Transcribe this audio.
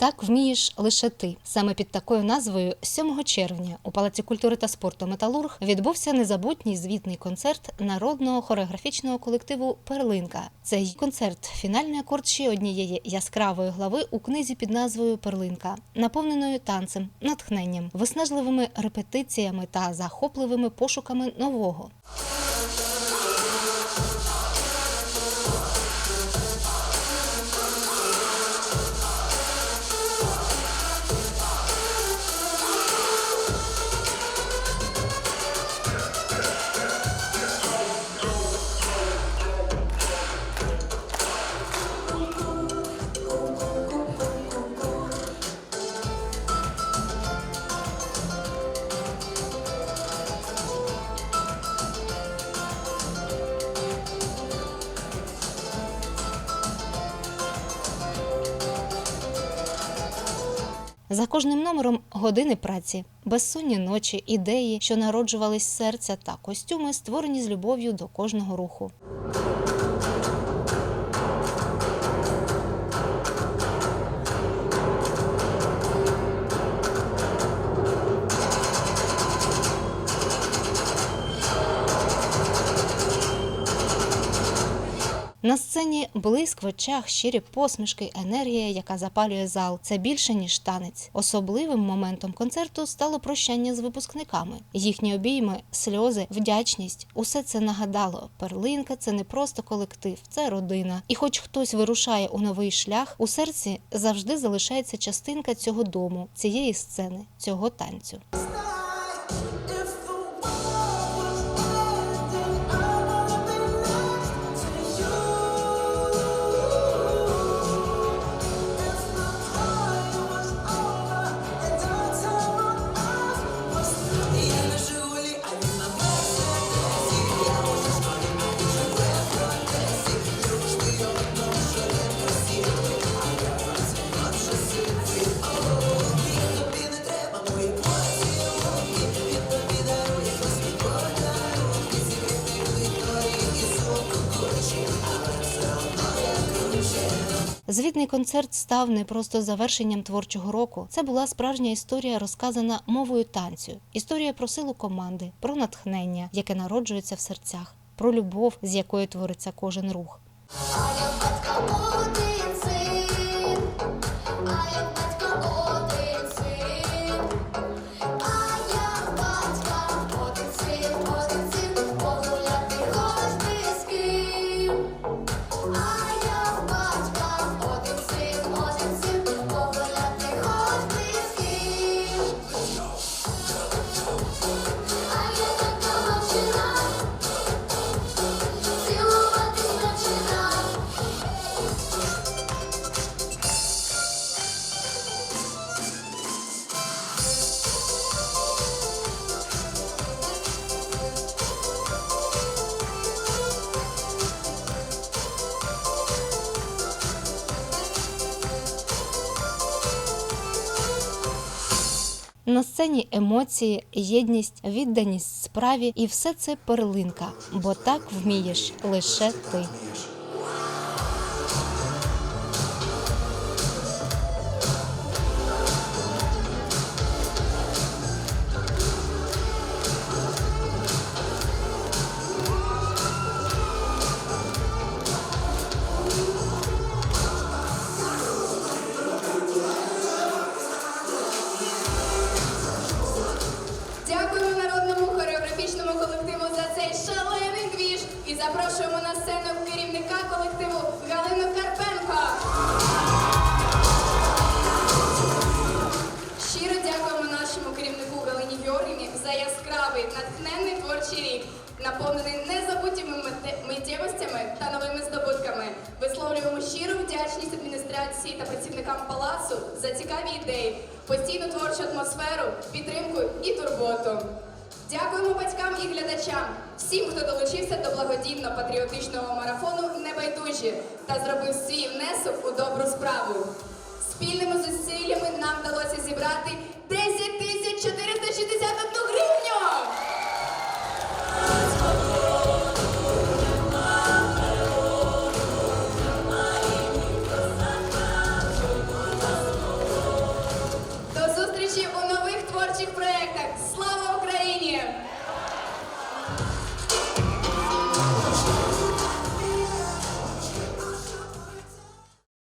так вмієш лише ти. Саме під такою назвою 7 червня у Палаці культури та спорту Металург відбувся незабутній звітний концерт народного хореографічного колективу Перлинка. Цей концерт фінальний акорд ще однієї яскравої глави у книзі під назвою Перлинка, наповненою танцем, натхненням, виснажливими репетиціями та захопливими пошуками нового. За кожним номером години праці, безсонні ночі, ідеї, що народжувались серця, та костюми, створені з любов'ю до кожного руху. На сцені блиск в очах, щирі посмішки, енергія, яка запалює зал. Це більше ніж танець. Особливим моментом концерту стало прощання з випускниками. Їхні обійми, сльози, вдячність. Усе це нагадало. Перлинка це не просто колектив, це родина. І, хоч хтось вирушає у новий шлях, у серці завжди залишається частинка цього дому, цієї сцени, цього танцю. Звітний концерт став не просто завершенням творчого року. Це була справжня історія, розказана мовою танцю. Історія про силу команди, про натхнення, яке народжується в серцях, про любов, з якою твориться кожен рух. На сцені емоції, єдність, відданість справі, і все це перлинка, бо так вмієш лише ти. Запрошуємо на сцену керівника колективу Галину Карпенко. Щиро дякуємо нашому керівнику Галині Георгівні за яскравий, натхненний творчий рік, наповнений незабутніми миттєвостями та новими здобутками. Висловлюємо щиру вдячність адміністрації та працівникам палацу за цікаві ідеї, постійну творчу атмосферу, підтримку і турботу. Дякуємо батькам і глядачам, всім, хто долучився до благодійно-патріотичного марафону Небайдужі та зробив свій внесок у добру справу. Спільними зусиллями нам вдалося зібрати 10 тисяч 461 гривню!